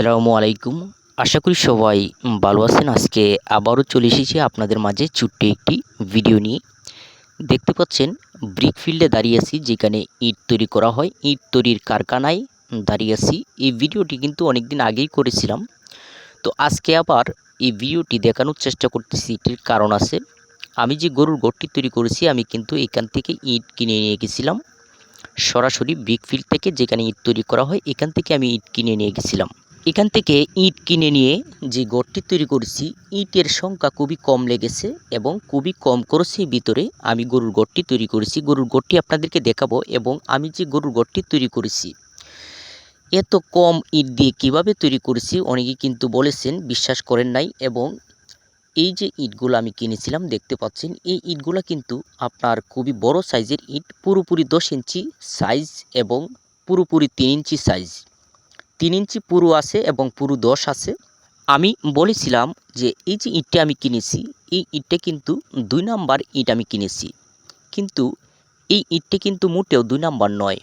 আসসালামু আলাইকুম। আশা করি সবাই ভালো আছেন। আজকে আবারও চলে এসেছি আপনাদের মাঝে ছোট্ট একটি ভিডিও নিয়ে। দেখতে পাচ্ছেন ব্রিক ফিল্ডে দাঁড়িয়ে আছি, যেখানে ইট তৈরি করা হয়। ইট তৈরির কারখানায় দাঁড়িয়ে আছি। এই ভিডিওটি কিন্তু অনেক দিন আগেই করেছিলাম। তো আজকে আবার এই ভিডিওটি দেখানোর চেষ্টা করতেছি, এটির কারণ আছে। আমি যে গরুর ঘরটি তৈরি করেছি, আমি কিন্তু এখান থেকে ইট কিনে নিয়ে গেছিলাম। সরাসরি ব্রিক ফিল্ড থেকে যেখানে ইট তৈরি করা হয়, এখান থেকে আমি ইট কিনে নিয়ে গেছিলাম। এখান থেকে ইট কিনে নিয়ে যে গড়টি তৈরি করেছি, ইটের সংখ্যা খুবই কম লেগেছে এবং খুবই কম খরচের ভিতরে আমি গরুর গড়টি তৈরি করেছি। গরুর গড়টি আপনাদেরকে দেখাবো এবং আমি যে গরুর গড়টি তৈরি করেছি, এত কম ইট দিয়ে কীভাবে তৈরি করেছি অনেকেই কিন্তু বলেছেন, বিশ্বাস করেন নাই এবং এই যে ইটগুলো আমি কিনেছিলাম দেখতে পাচ্ছেন, এই ইটগুলো কিন্তু আপনার খুবই বড় সাইজের ইট, পুরোপুরি দশ ইঞ্চি সাইজ এবং পুরোপুরি তিন ইঞ্চি সাইজ। তিন ইঞ্চি পুরো আছে এবং পুরো দশ আছে। আমি বলেছিলাম যে এই যে ইটটা আমি কিনেছি, এই ইটটা কিন্তু দুই নাম্বার ইট আমি কিনেছি। কিন্তু এই ইটটা কিন্তু মোটেও দুই নাম্বার নয়।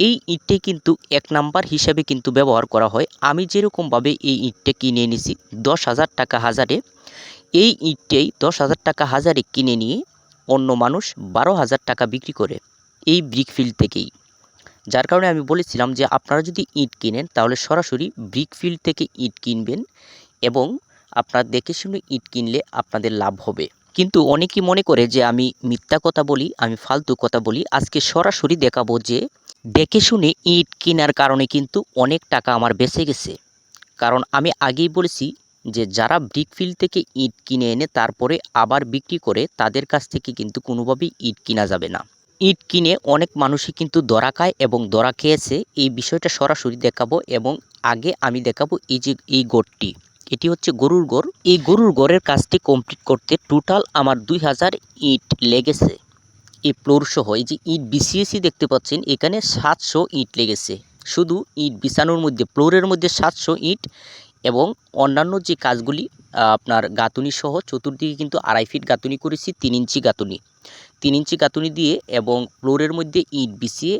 এই ইটটি কিন্তু এক নাম্বার হিসাবে কিন্তু ব্যবহার করা হয়। আমি যেরকমভাবে এই ইটটা কিনে এনেছি, দশ হাজার টাকা হাজারে। এই ইটটাই দশ হাজার টাকা হাজারে কিনে নিয়ে অন্য মানুষ বারো হাজার টাকা বিক্রি করে, এই ব্রিক ফিল্ড থেকেই। যার কারণে আমি বলেছিলাম যে আপনারা যদি ইট কিনেন, তাহলে সরাসরি ব্রিক ফিল্ড থেকে ইট কিনবেন এবং আপনার দেখে শুনে ইট কিনলে আপনাদের লাভ হবে। কিন্তু অনেকেই মনে করে যে আমি মিথ্যা কথা বলি, আমি ফালতু কথা বলি। আজকে সরাসরি দেখাবো যে দেখে শুনে ইট কেনার কারণে কিন্তু অনেক টাকা আমার বেঁচে গেছে। কারণ আমি আগেই বলেছি যে যারা ব্রিক ফিল্ড থেকে ইট কিনে এনে তারপরে আবার বিক্রি করে, তাদের কাছ থেকে কিন্তু কোনোভাবেই ইট কিনা যাবে না। ইট কিনে অনেক মানুষই কিন্তু দরা খায় এবং দরা খেয়েছে। এই বিষয়টা সরাসরি দেখাবো এবং আগে আমি দেখাবো এই যে এই গোড়টি এটি হচ্ছে গরুর গোড়। এই গরুর গোড়ের কাজটি কমপ্লিট করতে টোটাল আমার দুই হাজার ইট লেগেছে। এই ফ্লোর সহ এই যে ইট বিছিয়েছি দেখতে পাচ্ছেন, এখানে সাতশো ইট লেগেছে। শুধু ইট বিছানোর মধ্যে ফ্লোরের মধ্যে সাতশো ইট এবং অন্যান্য যে কাজগুলি আপনার গাঁথুনি সহ চতুর্দিকে কিন্তু আড়াই ফিট গাঁথুনি করেছি, তিন ইঞ্চি গাঁথুনি। তিন ইঞ্চি গাঁথুনি দিয়ে এবং ফ্লোরের মধ্যে ইট বিছিয়ে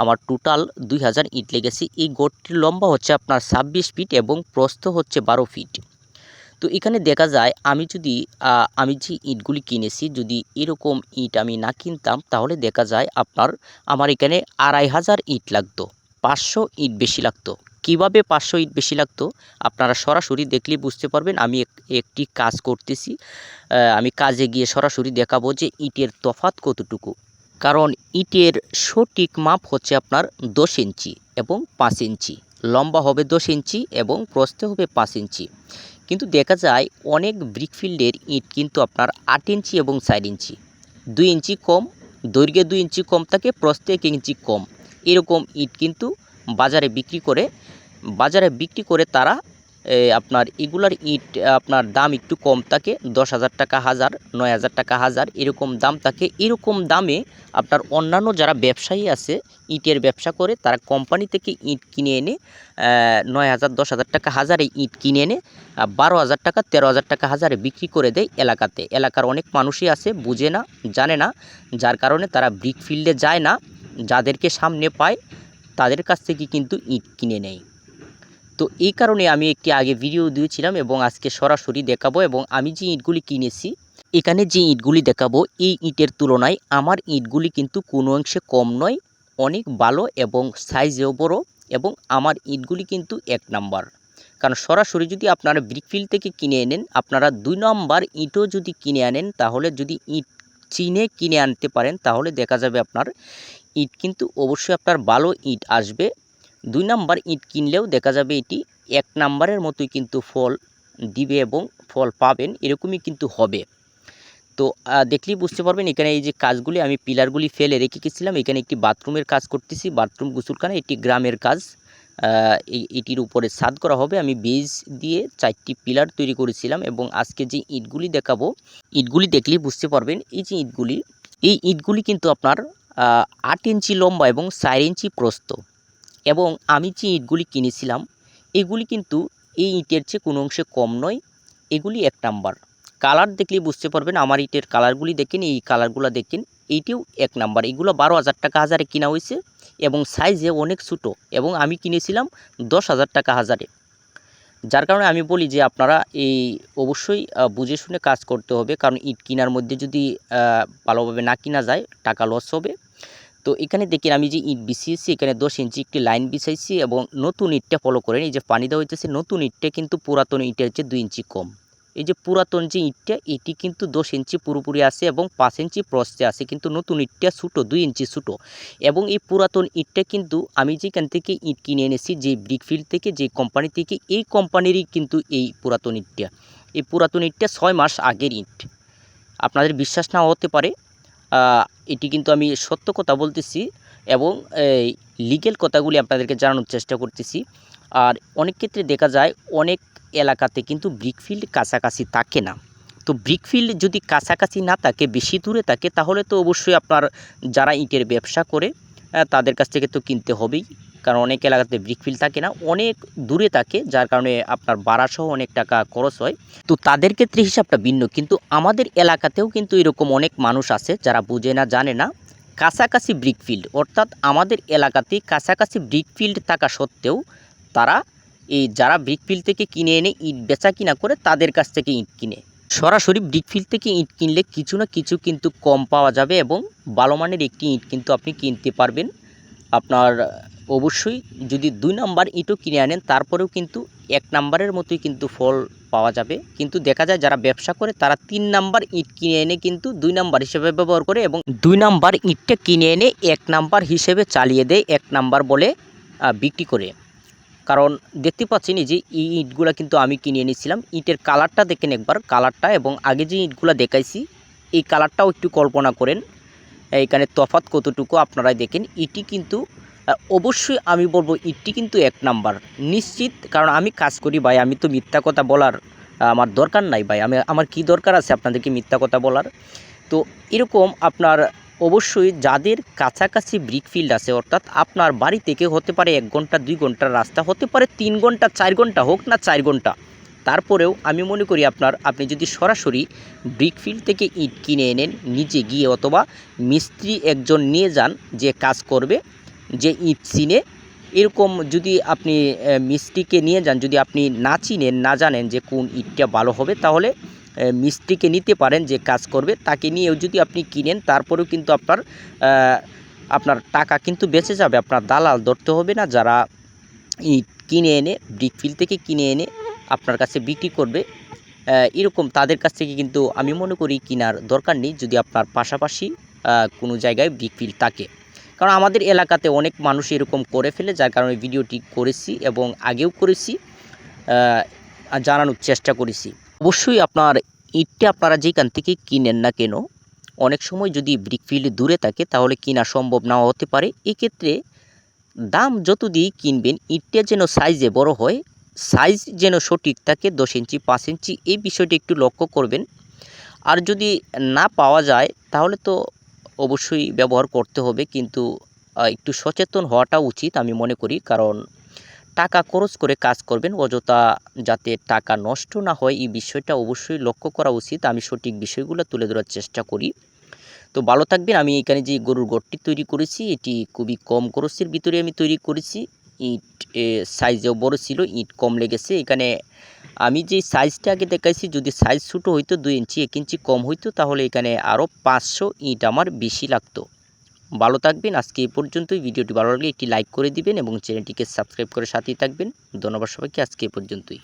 আমার টোটাল দুই হাজার ইট লেগেছে। এই গড়টির লম্বা হচ্ছে আপনার ছাব্বিশ ফিট এবং প্রস্থ হচ্ছে বারো ফিট তো এখানে দেখা যায়, আমি যদি আমি যে ইটগুলি কিনেছি, যদি এরকম ইট আমি না কিনতাম, তাহলে দেখা যায় আপনার, আমার এখানে আড়াই হাজার ইট লাগতো, পাঁচশো ইট বেশি লাগতো। কীভাবে পাঁচশো ইট বেশি লাগতো, আপনারা সরাসরি দেখলেই বুঝতে পারবেন। আমি একটি কাজ করতেছি। আমি কাজে গিয়ে সরাসরি দেখাবো যে ইটের তফাত কতটুকু। কারণ ইটের সঠিক মাপ হচ্ছে আপনার দশ ইঞ্চি এবং পাঁচ ইঞ্চি। লম্বা হবে দশ ইঞ্চি এবং প্রস্থে হবে পাঁচ ইঞ্চি। কিন্তু দেখা যায় অনেক ব্রিকফিল্ডের ইট কিন্তু আপনার আট ইঞ্চি এবং চার ইঞ্চি। দুই ইঞ্চি কম, দৈর্ঘ্যে দুই ইঞ্চি কম থাকে, প্রস্থে এক ইঞ্চি কম। এরকম ইট কিন্তু বাজারে বিক্রি করে, বাজারে বিক্রি করে তারা আপনার এগুলার ইট, আপনার দাম একটু কম থাকে, দশ হাজার টাকা হাজার, নয় হাজার টাকা হাজার, এরকম দাম থাকে। এরকম দামে আপনার অন্যান্য যারা ব্যবসায়ী আছে, ইটের ব্যবসা করে, তারা কোম্পানি থেকে ইট কিনে এনে নয় হাজার, দশ হাজার টাকা হাজারে ইট কিনে এনে বারো হাজার টাকা, তেরো হাজার টাকা হাজারে বিক্রি করে দেয় এলাকাতে। এলাকার অনেক মানুষই আছে, বুঝে না, জানে না, যার কারণে তারা ব্রিক ফিল্ডে যায় না, যাদেরকে সামনে পায় তাদের কাছ থেকে কিন্তু ইট কিনে নেয়। তো এই কারণে আমি একটি আগে ভিডিও দিয়েছিলাম এবং আজকে সরাসরি দেখাবো এবং আমি যে ইটগুলি কিনেছি, এখানে যে ইটগুলি দেখাবো, এই ইটের তুলনায় আমার ইটগুলি কিন্তু কোনো অংশে কম নয়, অনেক ভালো এবং সাইজেও বড় এবং আমার ইটগুলি কিন্তু এক নাম্বার কারণ সরাসরি যদি আপনারা ব্রিকফিল্ড থেকে কিনে এনেন আপনারা দুই নম্বর ইটও যদি কিনে আনেন, তাহলে যদি ইট চিনে কিনে আনতে পারেন, তাহলে দেখা যাবে আপনার ইট, কিন্তু অবশ্যই আপনার ভালো ইট আসবে। দুই নাম্বার ইট কিনলেও দেখা যাবে এটি এক নাম্বারের মতোই কিন্তু ফল দিবে এবং ফল পাবেন, এরকমই কিন্তু হবে। তো দেখলেই বুঝতে পারবেন এখানে এই যে কাজগুলি, আমি পিলারগুলি ফেলে রেখে গেছিলাম। এখানে একটি বাথরুমের কাজ করতেছি। বাথরুম গুসুলখানা এটি গ্রামের কাজ। এটির উপরে ছাদ করা হবে। আমি বেজ দিয়ে চারটি পিলার তৈরি করেছিলাম এবং আজকে যে ইটগুলি দেখাবো, ইটগুলি দেখলেই বুঝতে পারবেন, এই যে ইটগুলি, এই ইটগুলি কিন্তু আপনার আট ইঞ্চি লম্বা এবং চার ইঞ্চি প্রস্ত এবং আমি যে ইটগুলি কিনেছিলাম, এগুলি কিন্তু এই ইটের চেয়ে কোনো অংশে কম নয়, এগুলি এক নাম্বার। কালার দেখলেই বুঝতে পারবেন, আমার ইটের কালারগুলি দেখেন, এই কালারগুলো দেখেন, এইটিও এক নাম্বার। এগুলো বারো হাজার টাকা হাজারে কিনা হয়েছে এবং সাইজে অনেক ছোটো এবং আমি কিনেছিলাম দশ হাজার টাকা হাজারে। যার কারণে আমি বলি যে আপনারা এই অবশ্যই বুঝে শুনে কাজ করতে হবে, কারণ ইট কেনার মধ্যে যদি ভালোভাবে না কিনা যায়, টাকা লস হবে। তো এখানে দেখেন আমি যে ইট বিছিয়েছি, এখানে দশ ইঞ্চি একটি লাইন বিছাইছি এবং নতুন ইটটা ফলো করেন। এই যে পানি দেওয়া হইতেছে, নতুন ইটটা কিন্তু পুরাতন ইটের চেয়ে দুই ইঞ্চি কম। এই যে পুরাতন যে ইটটা, এটি কিন্তু দশ ইঞ্চি পুরোপুরি আছে এবং পাঁচ ইঞ্চি প্রস্তে আছে, কিন্তু নতুন ইটটা ছোটো, দুই ইঞ্চি ছোটো। এবং এই পুরাতন ইটটা কিন্তু আমি যেখান থেকে ইট কিনে এনেছি, যে ব্রিকফিল্ড থেকে, যে কোম্পানি থেকে, এই কোম্পানিরই কিন্তু এই পুরাতন ইটটা। এই পুরাতন ইটটা ছয় মাস আগের ইট। আপনাদের বিশ্বাস না হতে পারে এটি কিন্তু আমি সত্য কথা বলতেছি এবং এই লিগেল কথাগুলি আপনাদেরকে জানানোর চেষ্টা করতেছি। আর অনেক ক্ষেত্রে দেখা যায় অনেক এলাকাতে কিন্তু ব্রিকফিল্ড কাছাকাছি থাকে না। তো ব্রিকফিল্ড যদি কাছাকাছি না থাকে, বেশি দূরে থাকে, তাহলে তো অবশ্যই আপনার যারা ইটের ব্যবসা করে তাদের কাছ থেকে তো কিনতে হবেই। কারণ অনেক এলাকাতে ব্রিকফিল্ড থাকে না, অনেক দূরে থাকে, যার কারণে আপনার ভাড়াসহ অনেক টাকা খরচ হয়। তো তাদের ক্ষেত্রে হিসাবটা ভিন্ন, কিন্তু আমাদের এলাকাতেও কিন্তু এরকম অনেক মানুষ আছে যারা বুঝে না, জানে না। কাছাকাছি ব্রিকফিল্ড অর্থাৎ আমাদের এলাকাতে কাছাকাছি ব্রিকফিল্ড থাকা সত্ত্বেও তারা এই যারা ব্রিকফিল্ড থেকে কিনে এনে ইট বেচা কিনা করে তাদের কাছ থেকে ইট কিনে। সরাসরি ব্রিকফিল্ড থেকে ইট কিনলে কিছু না কিছু কিন্তু কম পাওয়া যাবে এবং ভালো মানের একটি ইট কিন্তু আপনি কিনতে পারবেন। আপনার, অবশ্যই যদি দুই নাম্বার ইটও কিনে আনেন, তারপরেও কিন্তু এক নাম্বারের মতোই কিন্তু ফল পাওয়া যাবে। কিন্তু দেখা যায় যারা ব্যবসা করে, তারা তিন নাম্বার ইট কিনে এনে কিন্তু দুই নাম্বার হিসেবে ব্যবহার করে এবং দুই নাম্বার ইটটা কিনে এনে এক নাম্বার হিসেবে চালিয়ে দেয়, এক নাম্বার বলে বিক্রি করে। কারণ দেখতে পাচ্ছেন যে এই ইটগুলো কিন্তু আমি কিনে এনেছিলাম। ইটের কালারটা দেখেন একবার, কালারটা এবং আগে যে ইটগুলো দেখাইছি, এই কালারটাও একটু কল্পনা করেন। এইখানে তফাৎ কতটুকু আপনারাই দেখেন ইটি কিন্তু অবশ্যই আমি বলব ইটটি কিন্তু এক নাম্বার। নিশ্চিত, কারণ আমি কাজ করি ভাই, আমি তো মিথ্যা কথা বলার আমার দরকার নাই ভাই। আমি, আমার কি দরকার আছে আপনাদেরকে মিথ্যা কথা বলার? তো এরকম আপনার অবশ্যই যাদের কাছাকাছি ব্রিকফিল্ড আছে, অর্থাৎ আপনার বাড়ি থেকে হতে পারে এক ঘণ্টা, দুই ঘণ্টার রাস্তা, হতে পারে তিন ঘণ্টা, চার ঘণ্টা হোক না চার ঘণ্টা। তারপরেও আমি মনে করি আপনার, আপনি যদি সরাসরি ব্রিকফিল্ড থেকে ইট কিনে এনেন, নিজে গিয়ে অথবা মিস্ত্রি একজন নিয়ে যান যে কাজ করবে, যে ইট চিনে, এরকম যদি আপনি মিস্ত্রিকে নিয়ে যান, যদি আপনি না চিনেন, না জানেন যে কোন ইটটা ভালো হবে, তাহলে মিস্ত্রিকে নিতে পারেন যে কাজ করবে, তাকে নিয়েও যদি আপনি কিনেন, তারপরেও কিন্তু আপনার আপনার টাকা কিন্তু বেঁচে যাবে, আপনার দালাল ধরতে হবে না। যারা ইট কিনে এনে ব্রিকফিল্ড থেকে কিনে এনে আপনার কাছে বিক্রি করবে এরকম তাদের কাছ থেকে কিন্তু আমি মনে করি কেনার দরকার নেই, যদি আপনার পাশাপাশি কোনো জায়গায় ব্রিকফিল্ড থাকে। কারণ আমাদের এলাকাতে অনেক মানুষ এরকম করে ফেলে, যার কারণে ভিডিওটি করেছি এবং আগেও করেছি জানানোর চেষ্টা করেছি। অবশ্যই আপনার ইটটা আপনারা যেখান থেকে কিনেন না কেন, অনেক সময় যদি ব্রিকফিল্ড দূরে থাকে তাহলে কিনা সম্ভব না হতে পারে। এক্ষেত্রে দাম যত দিয়ে কিনবেন, ইটটা যেন সাইজে বড় হয় সাইজ যেন সঠিক থাকে, দশ ইঞ্চি, পাঁচ ইঞ্চি, এই বিষয়টি একটু লক্ষ্য করবেন। আর যদি না পাওয়া যায়, তাহলে তো অবশ্যই ব্যবহার করতে হবে, কিন্তু একটু সচেতন হওয়াটা উচিত আমি মনে করি। কারণ টাকা খরচ করে কাজ করবেন, অযথা যাতে টাকা নষ্ট না হয়, এই বিষয়টা অবশ্যই লক্ষ্য করা উচিত। আমি সঠিক বিষয়গুলো তুলে ধরার চেষ্টা করি। তো ভালো থাকবেন। আমি এখানে যে গরুর গড়টি তৈরি করেছি, এটি খুবই কম খরচের ভিতরে আমি তৈরি করেছি। ইট সাইজেও বড় ছিল, ইট কম লেগেছে। এখানে আমি যে সাইজটা আগে দেখাইছি, যদি সাইজ ছোটো হইতো, দুই ইঞ্চি, এক ইঞ্চি কম হইতো, তাহলে এখানে আরও পাঁচশো ইট আমার বেশি লাগতো। ভালো থাকবেন। আজকে এই পর্যন্তই। ভিডিওটি ভালো লাগলে একটি লাইক করে দিবেন এবং চ্যানেলটিকে সাবস্ক্রাইব করে সাথেই থাকবেন। ধন্যবাদ সবাইকে। আজকে এ পর্যন্তই।